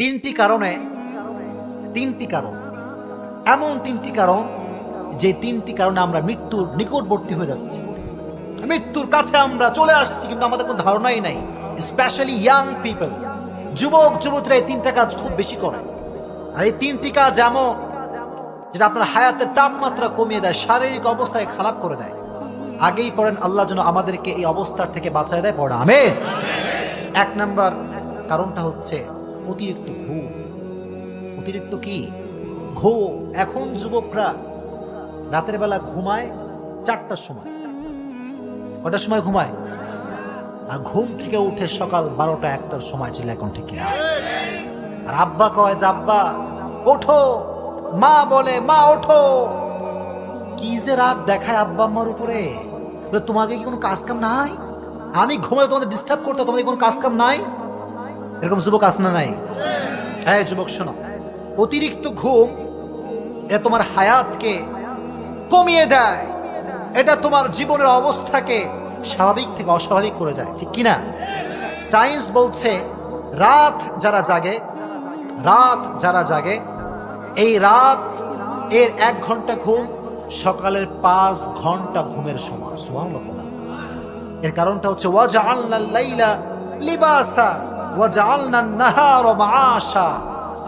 তিনটি কারণে, তিনটি কারণ। এমন তিনটি কারণ, যে তিনটি কারণে আমরা মৃত্যুর নিকটবর্তী হয়ে যাচ্ছি। মৃত্যুর কাছে আমরা চলে আসছি, কিন্তু আমাদের কোনো ধারণাই নাই। স্পেশালি ইয়াং পিপল যুবক, যুবতীরা এই তিনটা কাজ খুব বেশি করে। আর এই তিনটি কাজ এমন, যেটা আপনার হায়াতের তাপমাত্রা কমিয়ে দেয়, শারীরিক অবস্থায় খারাপ করে দেয়। আগেই পড়েন, আল্লাহ যেন আমাদেরকে এই অবস্থার থেকে বাঁচায় দেয়। পড়া আমের এক নাম্বার কারণটা হচ্ছে অতিরিক্ত ঘুম অতিরিক্ত কি? ঘো। এখন যুবকরা রাতের বেলা ঘুমায় চারটার সময়। কটার সময় ঘুমায়? আর ঘুম থেকে উঠে সকাল বারোটা একটার সময় ছিল এখন থেকে আর আব্বা কয় যে, আব্বা, ওঠো। মা বলে, মা, ওঠো। কি যে রাগ দেখায় আব্বা আম্মার উপরে। তোমাকে কি কোনো কাজ কাম নাই? আমি ঘুমালে তোমাদের ডিস্টার্ব করতে তোমাদের কোনো কাজ কাম নাই? এরকম যুবক আছে না নাই? হ্যাঁ যুবক, শোনো। অতিরিক্ত ঘুম, এটা তোমার হায়াতকে কমিয়ে দেয়। এটা তোমার জীবনের অবস্থাকে স্বাভাবিক থেকে অস্বাভাবিক করে যায়। ঠিক কিনা? সায়েন্স বলছে, রাত যারা জাগে, রাত যারা জাগে, এই রাত, এর এক ঘণ্টা ঘুম, সকালের পাঁচ ঘণ্টা ঘুমের সময়। সুবহানাল্লাহ। এর কারণটা হচ্ছে, ওয়াজআলনা লাইলা লিবাসা।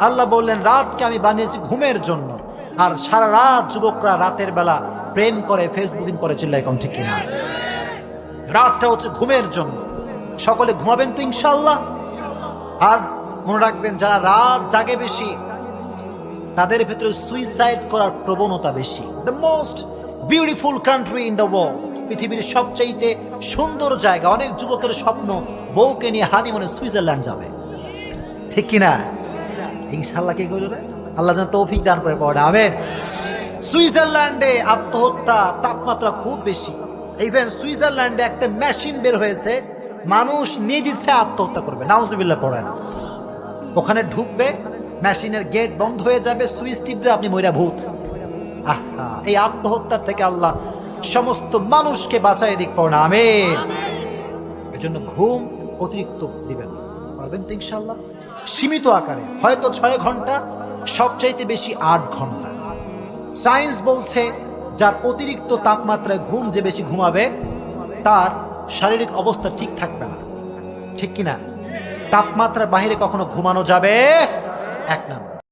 আল্লাহ বললেন, রাতকে আমি বানিয়েছি ঘুমের জন্য। আর সারা রাত যুবকরা রাতের বেলা প্রেম করে, ফেসবুকিং করে চিল্লাই কম, ঠিক কিনা? রাতটা হচ্ছে ঘুমের জন্য। সকলে ঘুমাবেন তো ইনশাল্লাহ আর মনে রাখবেন, যারা রাত জাগে বেশি, তাদের ভেতরে সুইসাইড করার প্রবণতা বেশি। The most beautiful country in the world পৃথিবীর সবচাইতে সুন্দর জায়গা, অনেক যুবকের স্বপ্ন বউকে নিয়ে হানিমুনে সুইজারল্যান্ড যাবে। ঠিক কিনা? ইনশাল্লাহ কি করবে আল্লাহ যেন তৌফিক দান করে পড়ে আমেন। সুইজারল্যান্ডে আত্মহত্যা তাপমাত্রা খুব বেশি। ইভেন সুইজারল্যান্ডে একটা মেশিন বের হয়েছে, মানুষ নিজ ইচ্ছে আত্মহত্যা করবে। নাউজুবিল্লাহ পড়ে না ওখানে ঢুকবে মেশিনের গেট বন্ধ হয়ে যাবে, সুইচ টিপ দিয়ে আপনি ময়রা ভূত। আহা, এই আত্মহত্যার থেকে আল্লাহ সমস্ত মানুষকে বাঁচায় দিক পড়ে এর জন্য ঘুম অতিরিক্ত দিবেন পারবেন তো ইনশাল্লাহ সীমিত আকারে হয়তো ছয় ঘণ্টা সবচাইতে বেশি আট ঘণ্টা। সায়েন্স বলছে যার অতিরিক্ত তাপমাত্রায় ঘুম যে বেশি ঘুমাবে তার শারীরিক অবস্থা ঠিক থাকবে না। ঠিক কিনা? তাপমাত্রার বাইরে কখনো ঘুমানো যাবে? এক নাম্বার।